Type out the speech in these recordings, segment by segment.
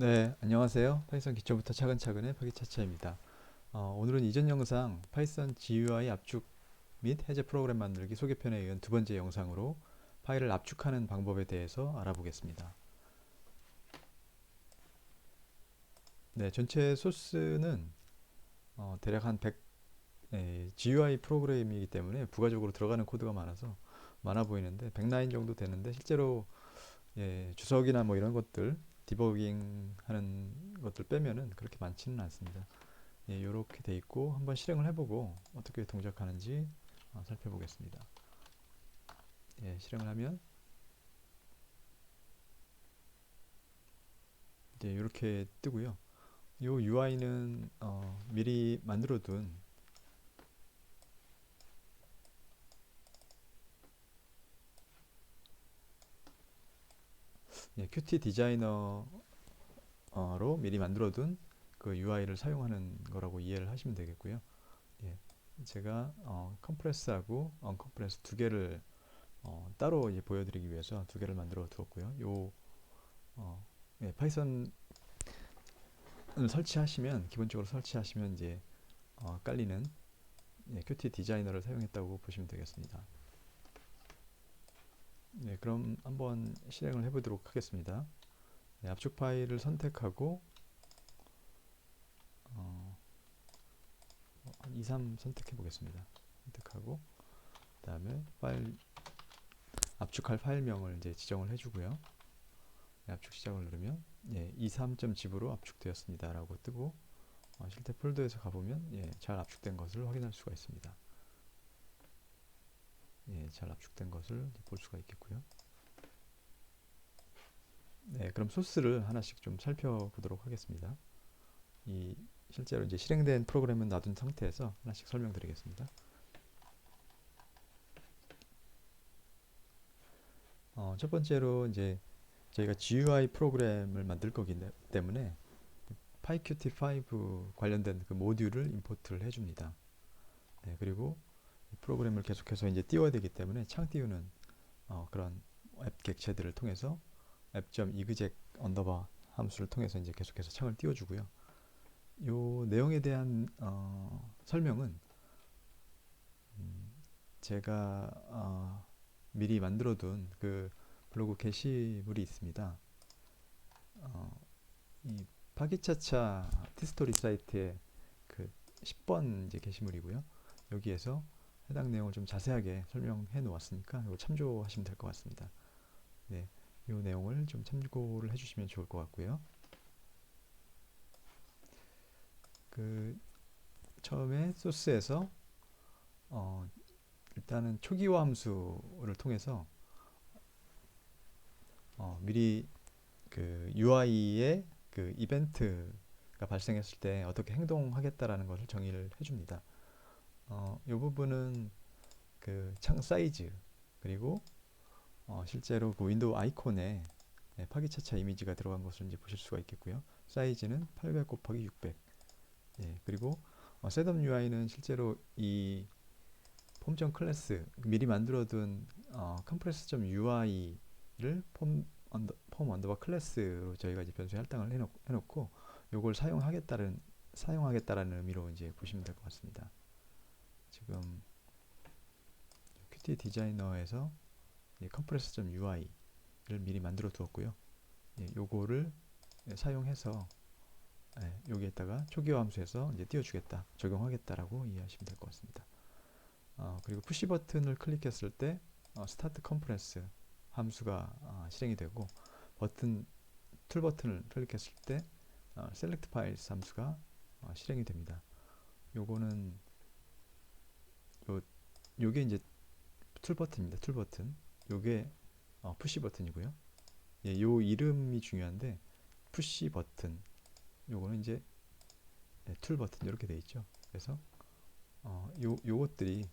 네, 안녕하세요. 파이썬 기초부터 차근차근의 파기차차입니다. 어, 오늘은 이전 영상 파이썬 GUI 압축 및 해제 프로그램 만들기 소개편에 이은 두 번째 영상으로 파일을 압축하는 방법에 대해서 알아보겠습니다. 네, 전체 소스는 어, 대략 한 100, 예, GUI 프로그램이기 때문에 부가적으로 들어가는 코드가 많아서 많아 보이는데 100라인 정도 되는데 실제로 예, 주석이나 뭐 이런 것들 디버깅 하는 것들 빼면은 그렇게 많지는 않습니다. 예, 이렇게 돼 있고 한번 실행을 해보고 어떻게 동작하는지 어, 살펴보겠습니다. 예, 실행을 하면 이제 이렇게 뜨고요. 이 UI는 어, 미리 만들어둔 예, Qt 디자이너로 미리 만들어둔 그 UI를 사용하는 거라고 이해를 하시면 되겠고요. 예, 제가 어, 컴프레스하고 언컴프레스 두 개를 어, 따로 이제 보여드리기 위해서 두 개를 만들어 두었고요. 요 어, 예, 파이썬을 설치하시면 기본적으로 설치하시면 이제 어, 깔리는 예, Qt 디자이너를 사용했다고 보시면 되겠습니다. 네, 그럼 한번 실행을 해보도록 하겠습니다. 네, 압축 파일을 선택하고 어, 2, 3 선택해 보겠습니다. 선택하고 그 다음에 파일 압축할 파일명을 이제 지정을 해주고요. 네, 압축 시작을 누르면 예, 23.zip으로 압축되었습니다. 라고 뜨고 어, 실제 폴더에서 가보면 예, 잘 압축된 것을 확인할 수가 있습니다. 예, 잘 압축된 것을 볼 수가 있겠고요. 네, 그럼 소스를 하나씩 좀 살펴보도록 하겠습니다. 이 실제로 이제 실행된 프로그램은 놔둔 상태에서 하나씩 설명드리겠습니다. 어, 첫 번째로 이제 저희가 GUI 프로그램을 만들 거기 때문에 PyQt5 관련된 그 모듈을 임포트를 해줍니다. 네, 그리고 프로그램을 계속해서 이제 띄워야 되기 때문에 창 띄우는 어, 그런 앱 객체들을 통해서 앱.exec 언더바 함수를 통해서 이제 계속해서 창을 띄워주고요. 요 내용에 대한 어, 설명은 음, 제가 어, 미리 만들어둔 그 블로그 게시물이 있습니다. 어, 이 파기차차 티스토리 사이트의 그 10번 이제 게시물이고요. 여기에서 해당 내용을 좀 자세하게 설명해 놓았으니까 이거 참조하시면 될 것 같습니다. 네, 이 내용을 좀 참고를 해주시면 좋을 것 같고요. 그 처음에 소스에서 어, 일단은 초기화 함수를 통해서 어, 미리 그 UI의 그 이벤트가 발생했을 때 어떻게 행동하겠다라는 것을 정의를 해줍니다. 어, 이 부분은 그 창 사이즈 그리고 어, 실제로 그 윈도우 아이콘에 네, 파기차차 이미지가 들어간 것을 이제 보실 수가 있겠고요. 사이즈는 800 곱하기 600. 예, 그리고 어, 셋업 UI는 실제로 이폼 클래스 미리 만들어둔 어, 컴프레스 UI를 폼 언더 폼 언더바 클래스로 저희가 이제 변수에 할당을 해놓, 해놓고 요걸 사용하겠다는 사용하겠다라는 의미로 이제 보시면 될 것 같습니다. 지금 Qt 디자이너에서 compress.ui를 미리 만들어 두었고요. 예, 요거를 사용해서 예, 여기에다가 초기화 함수에서 이제 띄워주겠다, 적용하겠다라고 이해하시면 될 것 같습니다. 어, 그리고 푸시 버튼을 클릭했을 때 어, 스타트 컴프레스 함수가 어, 실행이 되고 버튼 툴 버튼을 클릭했을 때 어, 셀렉트 파일스 함수가 어, 실행이 됩니다. 요거는 요 요게 이제 툴 버튼입니다. 툴 버튼. 요게 어, 푸시 버튼이고요. 예, 요 이름이 중요한데 푸시 버튼. 요거는 이제 예, 툴 버튼 이렇게 돼 있죠. 그래서 어, 요 요것들이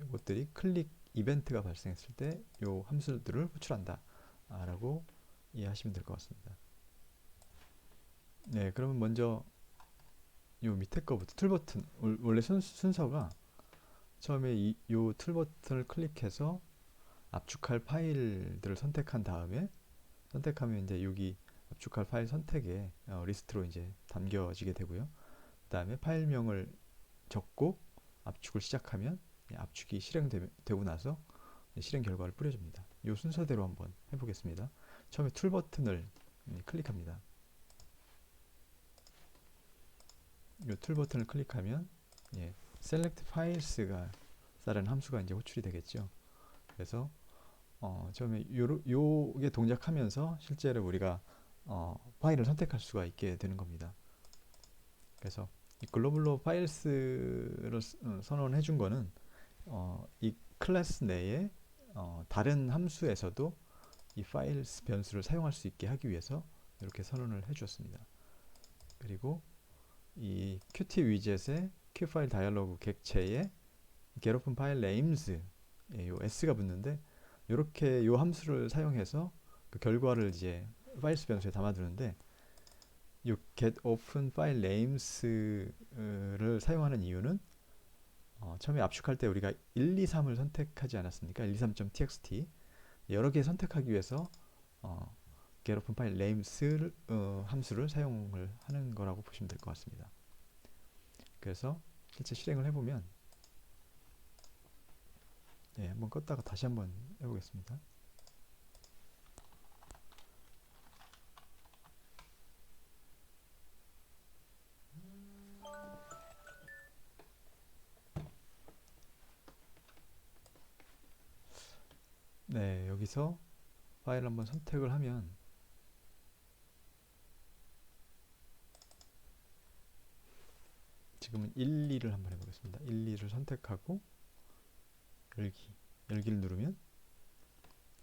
요것들이 클릭 이벤트가 발생했을 때 요 함수들을 호출한다. 아, 라고 이해하시면 될 것 같습니다. 네, 그러면 먼저 요 밑에 거부터 툴 버튼 원래 순, 순서가 처음에 이 툴 버튼을 클릭해서 압축할 파일들을 선택한 다음에 선택하면 이제 여기 압축할 파일 선택에 어, 리스트로 이제 담겨지게 되고요. 그 다음에 파일명을 적고 압축을 시작하면 예, 압축이 실행되고 나서 예, 실행 결과를 뿌려줍니다. 이 순서대로 한번 해보겠습니다. 처음에 툴 버튼을 음, 클릭합니다. 이 툴 버튼을 클릭하면 예, select files가 라는 함수가 이제 호출이 되겠죠. 그래서 어, 처음에 요로, 요게 동작하면서 실제로 우리가 어, 파일을 선택할 수가 있게 되는 겁니다. 그래서 이 글로벌로 파일스를 어, 선언해 준 거는 어, 이 클래스 내에 어, 다른 함수에서도 이 파일스 변수를 사용할 수 있게 하기 위해서 이렇게 선언을 해 주었습니다. 그리고 이 qt 위젯의 q파일 다이얼로그 객체에 open 파일 names 예, 요 s가 붙는데 이렇게 요 함수를 사용해서 그 결과를 이제 파일스 변수에 담아두는데 이 get open file names를 사용하는 이유는 어, 처음에 압축할 때 우리가 1, 2, 3을 선택하지 않았습니까? 1, 2, 3.txt 여러 개 선택하기 위해서 어, get open file names를 어, 함수를 사용을 하는 거라고 보시면 될 것 같습니다. 그래서 실제 실행을 해보면 예, 한번 껐다가 다시 한번 해보겠습니다. 네, 여기서 파일 한번 선택을 하면 지금은 1, 2를 한번 해보겠습니다. 1, 2를 선택하고 열기, 열기를 누르면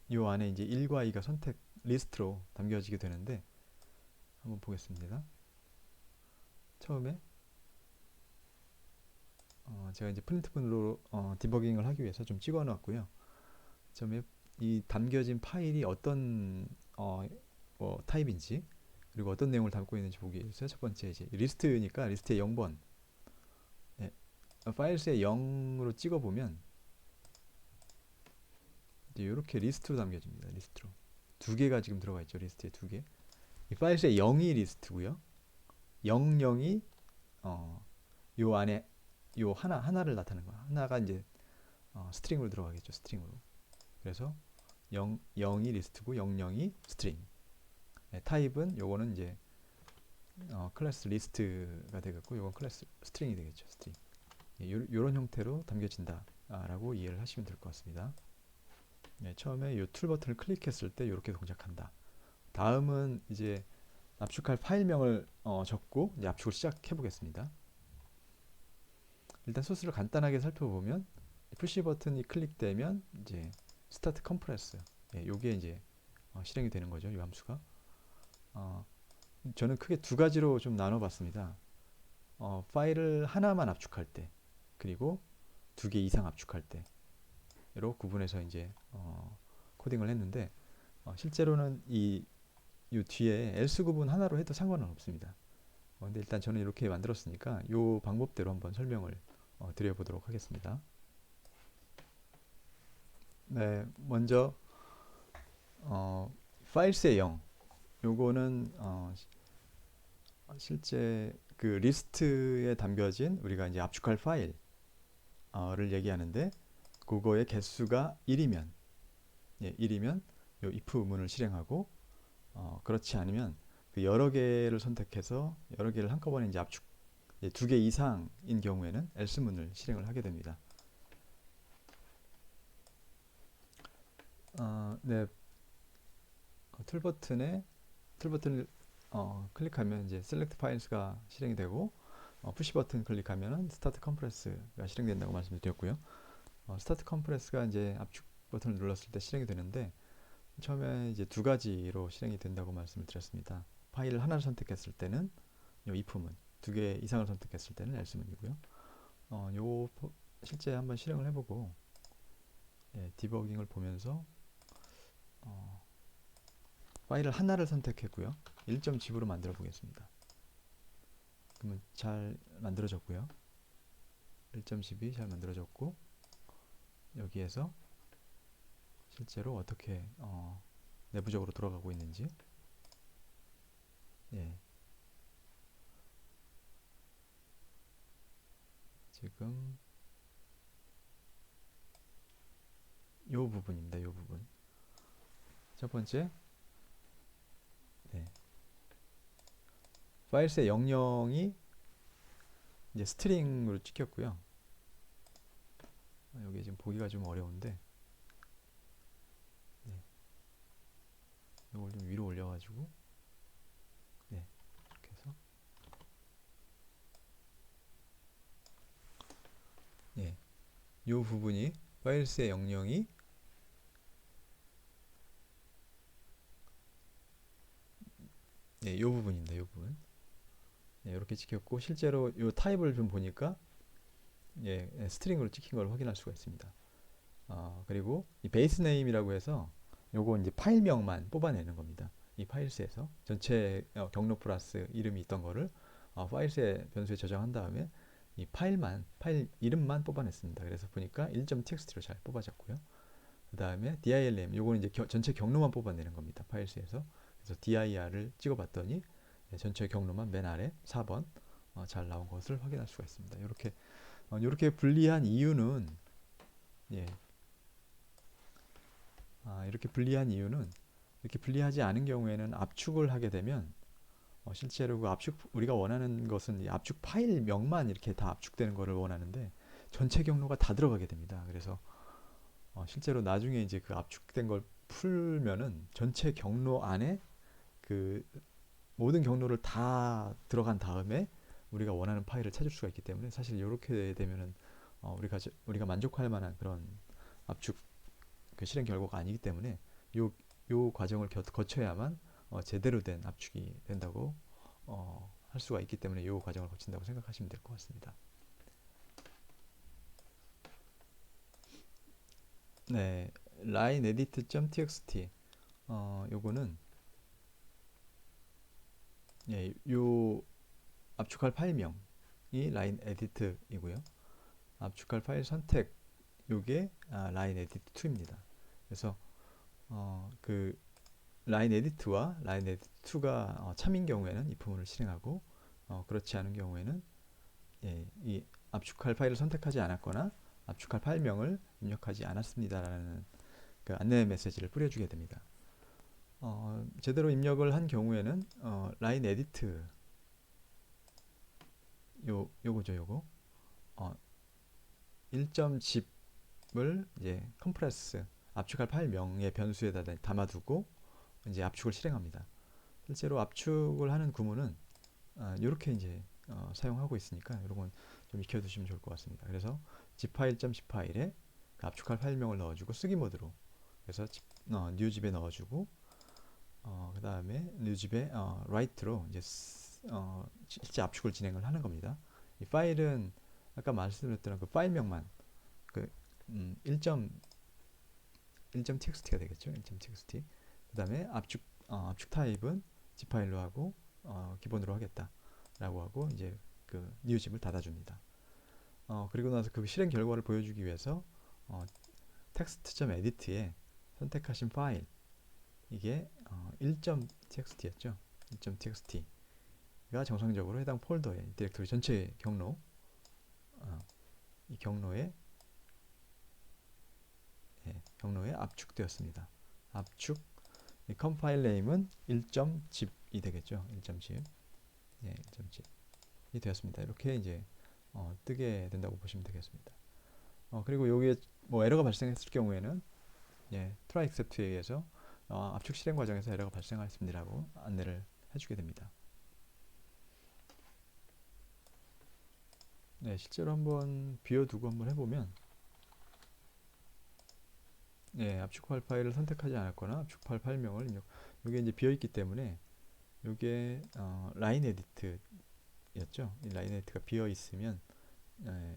이 안에 이제 1과 2가 선택 리스트로 담겨지게 되는데 한번 보겠습니다. 처음에 어 제가 이제 프린트분으로 어 디버깅을 하기 위해서 좀 찍어 놨고요. 처음에 이 담겨진 파일이 어떤 어, 뭐 타입인지 그리고 어떤 내용을 담고 있는지 보기 위해서 첫 번째 이제 리스트니까 리스트의 0번 네. 파일스의 0으로 찍어 보면 이렇게 리스트로 담겨집니다. 리스트로 두 개가 지금 들어가 있죠. 리스트에 두 개. 이 파일스의 0이 리스트고요. 00이 어, 요 안에 요 하나 하나를 나타내는 거야. 하나가 이제 어, 스트링으로 들어가겠죠. 스트링으로. 그래서 0, 0이 리스트고 00이 스트링. 네, 타입은 요거는 이제 어, 클래스 리스트가 되겠고 요건 클래스 스트링이 되겠죠. 스트링. 예, 요, 요런 형태로 담겨진다라고 이해를 하시면 될 것 같습니다. 네, 처음에 이 툴 버튼을 클릭했을 때 이렇게 동작한다. 다음은 이제 압축할 파일명을 어, 적고 이제 압축을 시작해 보겠습니다. 일단 소스를 간단하게 살펴보면 푸시 버튼이 클릭되면 이제 스타트 컴프레스 예, 요게 이제 어, 실행이 되는 거죠. 이 함수가 어, 저는 크게 두 가지로 좀 나눠 봤습니다. 어, 파일을 하나만 압축할 때 그리고 두 개 이상 압축할 때로 구분해서 이제 어, 코딩을 했는데 어, 실제로는 이, 이 뒤에 else 구분 하나로 해도 상관은 없습니다. 어, 근데 일단 저는 이렇게 만들었으니까 이 방법대로 한번 설명을 어, 드려보도록 하겠습니다. 네, 먼저 어, 파일스의 0 요거는 어, 실제 그 리스트에 담겨진 우리가 이제 압축할 파일 을 얘기하는데 그거의 개수가 1이면 예, 1이면 요 if 문을 실행하고 어, 그렇지 않으면 그 여러 개를 선택해서 여러 개를 한꺼번에 이제 압축 두개 이상인 경우에는 else 문을 실행을 하게 됩니다. 어, 네, 툴 버튼에 툴 버튼을 어, 클릭하면 이제 select files가 실행이 되고 어, 푸시 버튼 클릭하면은 start compress가 실행된다고 말씀을 드렸고요. 어, start compress가 이제 압축 버튼을 눌렀을 때 실행이 되는데 처음에 이제 두 가지로 실행이 된다고 말씀을 드렸습니다. 파일을 하나를 선택했을 때는 요 if문, 두개 이상을 선택했을 때는 else문이고요. 어, 요 실제 한번 실행을 해보고 예, 디버깅을 보면서 어, 파일을 하나를 선택했고요. 1.집으로 만들어 보겠습니다. 그러면 잘 만들어졌고요. 1.12 잘 만들어졌고 여기에서 실제로 어떻게 어, 내부적으로 돌아가고 있는지 예. 지금 요 부분입니다. 요 부분. 첫 번째 네. 파일스의 영영이 이제 스트링으로 찍혔고요. 아, 여기 지금 보기가 좀 어려운데, 네. 이걸 좀 위로 올려가지고, 네, 이렇게 해서, 예, 요 부분이 파일스의 영영이 예, 요 부분입니다. 요 부분. 예, 이렇게 찍혔고 실제로 요 타입을 좀 보니까 예, 예, 스트링으로 찍힌 걸 확인할 수가 있습니다. 어, 그리고 이 베이스 네임이라고 해서 요거 이제 파일명만 뽑아내는 겁니다. 이 파일스에서 전체 어, 경로 플러스 이름이 있던 거를 어, 파일스의 변수에 저장한 다음에 이 파일만 파일 이름만 뽑아냈습니다. 그래서 보니까 1.txt로 잘 뽑아졌고요. 그 다음에 dirm 요거는 이제 겨- 전체 경로만 뽑아내는 겁니다. 파일스에서 그래서 dir을 찍어봤더니 네, 전체 경로만 맨 아래 4번 어, 잘 나온 것을 확인할 수가 있습니다. 이렇게 어, 이렇게 분리한 이유는 예. 아, 이렇게 분리한 이유는 이렇게 분리하지 않은 경우에는 압축을 하게 되면 어, 실제로 그 압축 우리가 원하는 것은 이 압축 파일명만 이렇게 다 압축되는 것을 원하는데 전체 경로가 다 들어가게 됩니다. 그래서 어, 실제로 나중에 이제 그 압축된 걸 풀면은 전체 경로 안에 그 모든 경로를 다 들어간 다음에 우리가 원하는 파일을 찾을 수가 있기 때문에 사실 이렇게 되면은 어, 우리가 저- 우리가 만족할 만한 그런 압축 그 실행 결과가 아니기 때문에 요 요 과정을 겨, 거쳐야만 어, 제대로 된 압축이 된다고 어, 할 수가 있기 때문에 요 과정을 거친다고 생각하시면 될 것 같습니다. 네, line edit.txt 어, 요거는 예, 요 압축할 파일명이 line edit이고요. 압축할 파일 선택 요게 아, line edit 2입니다. 그래서 어, 그 line edit와 line edit 2가 어, 참인 경우에는 이 부분을 실행하고 어, 그렇지 않은 경우에는 예, 이 압축할 파일을 선택하지 않았거나 압축할 파일명을 입력하지 않았습니다라는 그 안내 메시지를 뿌려주게 됩니다. 어, 제대로 입력을 한 경우에는 어, line edit 요 요거죠 요거 어, 1.zip을 이제 컴프레스 압축할 파일명의 변수에다 담아두고 이제 압축을 실행합니다. 실제로 압축을 하는 구문은 아, 이렇게 이제 어, 사용하고 있으니까 건좀 익혀두시면 좋을 것 같습니다. 그래서 zfile.zip 파일에 그 압축할 파일명을 넣어주고 쓰기 모드로 그래서 집, 어, newzip에 넣어주고 어, 그 다음에 newzip에 어, write로 이제 쓰- 어, 실제 압축을 진행을 하는 겁니다. 이 파일은 아까 말씀드렸던 그 파일명만 그 음, 1. 1.txt가 되겠죠. 1.txt. 그 다음에 압축 어, 압축 타입은 zip 파일로 하고 어, 기본으로 하겠다라고 하고 이제 그 newzip을 닫아줍니다. 어, 그리고 나서 그 실행 결과를 보여주기 위해서 어, text.edit에 선택하신 파일 이게 어, 1.txt였죠. 1.txt가 정상적으로 해당 폴더에 디렉토리 전체 경로 어, 이 경로에 예, 경로에 압축되었습니다. 압축 이 컴파일 네임은 1.zip이 되겠죠. 1.zip 예, 1.zip이 되었습니다. 이렇게 이제 어, 뜨게 된다고 보시면 되겠습니다. 어, 그리고 여기에 뭐 에러가 발생했을 경우에는 예, try except에 의해서 어, 압축 실행 과정에서 에러가 발생하였습니다라고 안내를 해주게 됩니다. 네, 실제로 한번 비워두고 한번 해보면 네, 압축할 파일을 선택하지 않았거나 압축할 파일명을 입력 이게 이제 비어있기 때문에 이게 어, 라인 에디트였죠. 이 라인 에디트가 비어 있으면 네,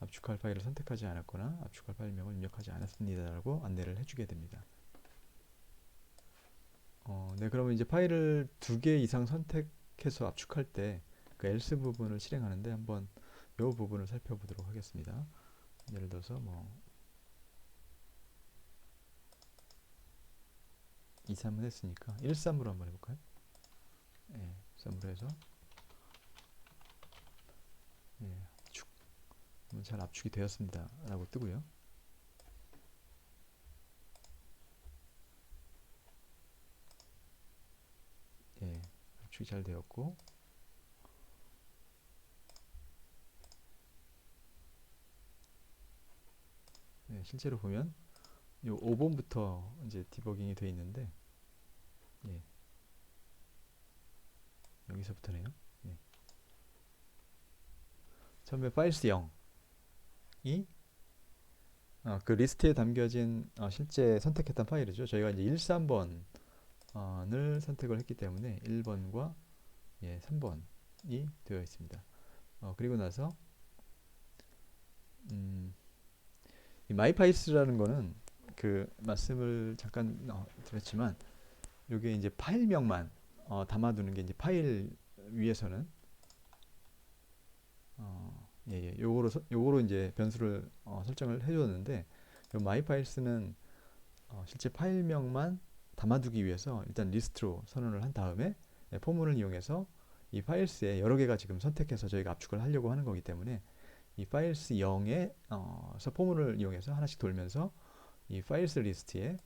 압축할 파일을 선택하지 않았거나 압축할 파일명을 입력하지 않았습니다라고 안내를 해주게 됩니다. 어, 네, 그러면 이제 파일을 두 개 이상 선택해서 압축할 때 그 else 부분을 실행하는데 한번 이 부분을 살펴보도록 하겠습니다. 예를 들어서 뭐 2, 3은 했으니까 1, 3으로 한번 해볼까요? 예, 3으로 해서 예, 압축 음, 잘 압축이 되었습니다. 라고 뜨고요. 예, 압축이 잘 되었고 네, 실제로 보면 요 5번부터 이제 디버깅이 되어 있는데 예. 여기서부터네요. 예. 처음에 파일스 0이 어, 그 리스트에 담겨진 어, 실제 선택했던 파일이죠. 저희가 이제 1, 3번 을 선택을 했기 때문에 1번과 예, 3번이 되어 있습니다. 어, 그리고 나서 음, 이 마이파이스라는 거는 그 말씀을 잠깐 어, 드렸지만 요게 이제 파일명만 어, 담아두는 게 이제 파일 위에서는 어, 예, 예, 요거로 서- 요거로 이제 변수를 어, 설정을 해줬는데 요 마이파일스는 어, 실제 파일명만 담아두기 위해서 일단 리스트로 선언을 한 다음에 예, 포문을 이용해서 이 파일스에 여러 개가 지금 선택해서 저희가 압축을 하려고 하는 거기 때문에 이 파일스 0에 어, 서 포문을 이용해서 하나씩 돌면서 이 파일스 리스트에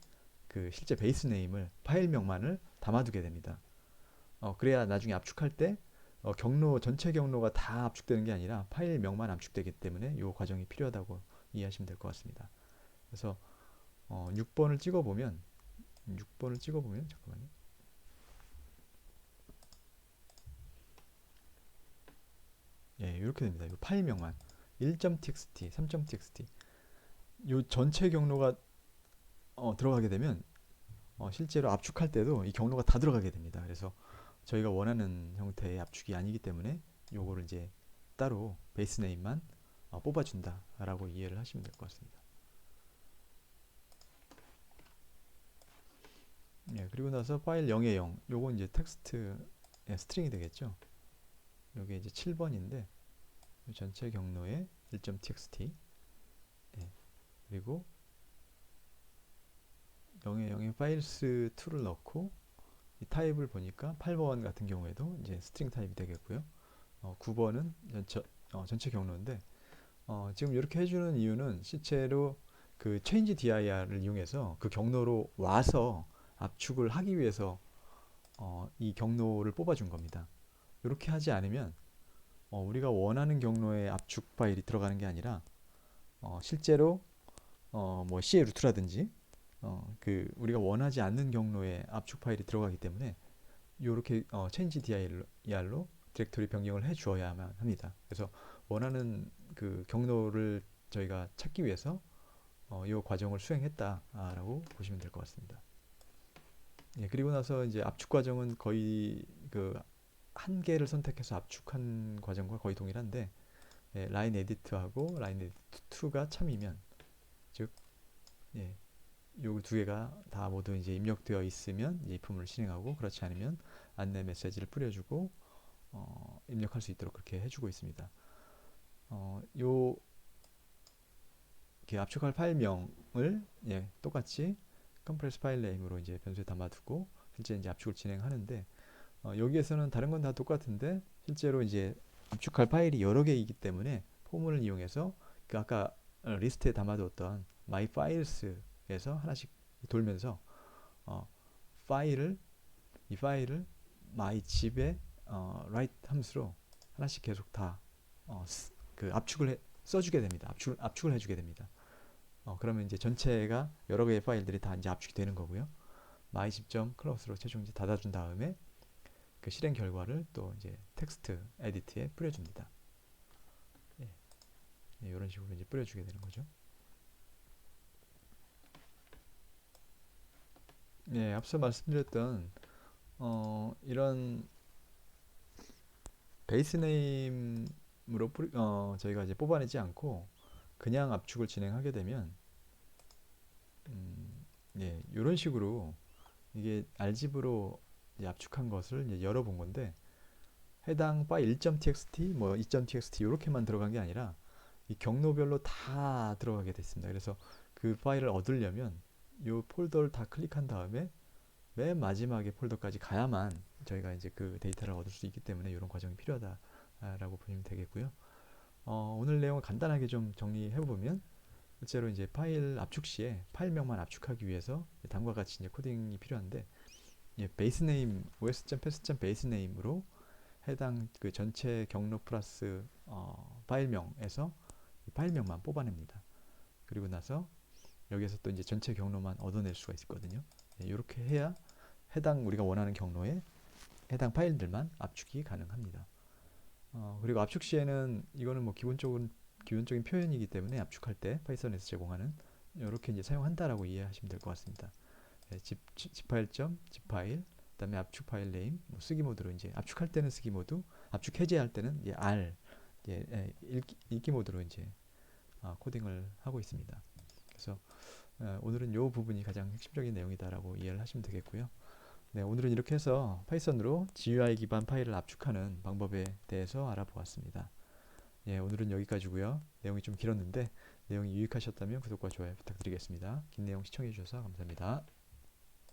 그 실제 베이스 네임을 파일명만을 담아두게 됩니다. 어, 그래야 나중에 압축할 때 어, 경로 전체 경로가 다 압축되는 게 아니라 파일명만 압축되기 때문에 이 과정이 필요하다고 이해하시면 될 것 같습니다. 그래서 어, 6번을 찍어 보면 6번을 찍어보면 잠깐만요. 예, 이렇게 됩니다. 이 파일 명만 1.txt, 3.txt 이 전체 경로가 어, 들어가게 되면 어, 실제로 압축할 때도 이 경로가 다 들어가게 됩니다. 그래서 저희가 원하는 형태의 압축이 아니기 때문에 요거를 이제 따로 베이스 네임만 어, 뽑아준다라고 이해를 하시면 될 것 같습니다. 예, 그리고 나서 파일 0의 0 요거 이제 텍스트 예, 스트링이 되겠죠. 요게 이제 7번인데 전체 경로에 1.txt 예, 그리고 0의 0의 파일스 2를 넣고 이 타입을 보니까 8번 같은 경우에도 이제 스트링 타입이 되겠고요. 어, 9번은 전체, 어, 전체 경로인데 어, 지금 이렇게 해주는 이유는 실제로 그 change dir을 이용해서 그 경로로 와서 압축을 하기 위해서 어, 이 경로를 뽑아준 겁니다. 이렇게 하지 않으면 어, 우리가 원하는 경로에 압축 파일이 들어가는 게 아니라 어, 실제로 어, 뭐 C의 루트라든지 어, 그 우리가 원하지 않는 경로에 압축 파일이 들어가기 때문에 이렇게 어, change dir로 디렉토리 변경을 해 주어야만 합니다. 그래서 원하는 그 경로를 저희가 찾기 위해서 어, 이 과정을 수행했다라고 보시면 될 것 같습니다. 예, 그리고 나서 이제 압축 과정은 거의 그 한 개를 선택해서 압축한 과정과 거의 동일한데 예, 라인 에디트하고 라인 에디트 2가 참이면 즉 예, 요두 개가 다 모두 이제 입력되어 있으면 이제 입품을 실행하고 그렇지 않으면 안내 메시지를 뿌려주고 어, 입력할 수 있도록 그렇게 해주고 있습니다. 어, 요 이렇게 압축할 파일명을 예, 똑같이 컴프레스 파일 네임으로 이제 변수에 담아두고 실제 이제 압축을 진행하는데 어, 여기에서는 다른 건 다 똑같은데 실제로 이제 압축할 파일이 여러 개이기 때문에 포문을 이용해서 그 아까 어, 리스트에 담아뒀던 my files에서 하나씩 돌면서 어, 파일을 이 파일을 my 집에 어, write 함수로 하나씩 계속 다 어, 쓰- 그 압축을 해, 써주게 됩니다. 압축을 압축을 해주게 됩니다. 어, 그러면 이제 전체가 여러 개의 파일들이 다 이제 압축이 되는 거고요. my 집점 클로스로 최종 이제 닫아준 다음에 그 실행 결과를 또 이제 텍스트 에디트에 뿌려줍니다. 예. 예, 이런 식으로 이제 뿌려주게 되는 거죠. 네, 앞서 말씀드렸던 어, 이런 베이스 네임으로 뿌리, 어, 저희가 이제 뽑아내지 않고 그냥 압축을 진행하게 되면 음, 예, 이런 식으로 이게 알집으로 압축한 것을 열어본 건데 해당 파일 1.txt, 뭐 2.txt 이렇게만 들어간 게 아니라 이 경로별로 다 들어가게 됐습니다. 그래서 그 파일을 얻으려면 이 폴더를 다 클릭한 다음에 맨 마지막에 폴더까지 가야만 저희가 이제 그 데이터를 얻을 수 있기 때문에 이런 과정이 필요하다라고 보시면 되겠고요. 어, 오늘 내용을 간단하게 좀 정리해 보면 실제로 이제 파일 압축 시에 파일명만 압축하기 위해서 다음과 같이 이제 코딩이 필요한데 예, 베이스 네임 os.path.base 네임으로 해당 그 전체 경로 플러스 어, 파일명에서 이 파일명만 뽑아냅니다. 그리고 나서 여기에서 또 이제 전체 경로만 얻어낼 수가 있거든요. 예, 이렇게 해야 해당 우리가 원하는 경로에 해당 파일들만 압축이 가능합니다. 어, 그리고 압축 시에는 이거는 뭐 기본적인 기본적인 표현이기 때문에 압축할 때 파이썬에서 제공하는 이렇게 이제 사용한다라고 이해하시면 될 것 같습니다. 예, 집, 집 파일 점, 집 파일, 그다음에 압축 파일 네임, 뭐 쓰기 모드로 이제 압축할 때는 쓰기 모드, 압축 해제할 때는 이제 R, 이제 예, 읽기, 읽기 모드로 이제 아, 코딩을 하고 있습니다. 그래서 어, 오늘은 이 부분이 가장 핵심적인 내용이다라고 이해를 하시면 되겠고요. 네, 오늘은 이렇게 해서 파이썬으로 GUI 기반 파일을 압축하는 방법에 대해서 알아보았습니다. 예, 오늘은 여기까지고요. 내용이 좀 길었는데 내용이 유익하셨다면 구독과 좋아요 부탁드리겠습니다. 긴 내용 시청해 주셔서 감사합니다.